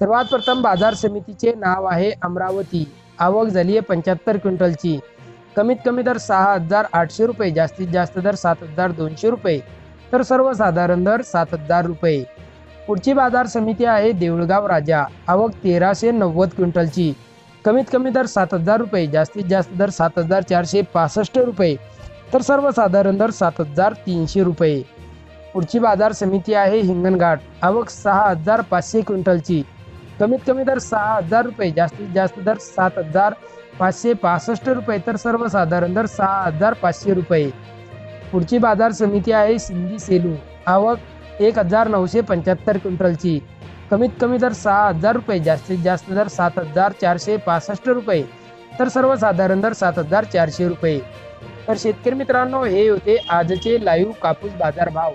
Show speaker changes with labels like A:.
A: सर्वात प्रथम बाजार समितीचे नाव आहे अमरावती. आवक झाली आहे पंच्याहत्तर क्विंटलची. कमीत कमी दर सहा हजार आठशे रुपये जास्तीत जास्त दर सात हजार दोनशे रुपये. तर सर्वसाधारण दर सात हजार रुपये. पुढची बाजार समिती आहे देऊळगाव राजा. आवक तेराशे नव्वद क्विंटलची. कमीत कमी दर सात हजार रुपये जास्तीत जास्त दर सात हजार चारशे पासष्ट रुपये. तर सर्वसाधारण दर सात हजार तीनशे रुपये. पुढची बाजार समिती आहे हिंगणघाट. आवक सहा हजार पाचशे क्विंटलची. कमीत कमी दर सहा हजार रुपये जास्तीत जास्त दर सात हजार पाचशे पासष्ट रुपये तर सर्वसाधारण दर सहा हजार पाचशे रुपये. पुढची बाजार समिती आहे सिंधी सेलू. आवक एक हजार नऊशे पंच्याहत्तर क्विंटलची. कमीत कमी दर सहा हजार रुपये जास्तीत जास्त दर सात हजार चारशे पासष्ट रुपये तर सर्वसाधारण दर सात हजार चारशे रुपये. तर शेतकरी मित्रांनो हे होते आजचे लाईव्ह कापूस बाजार भाव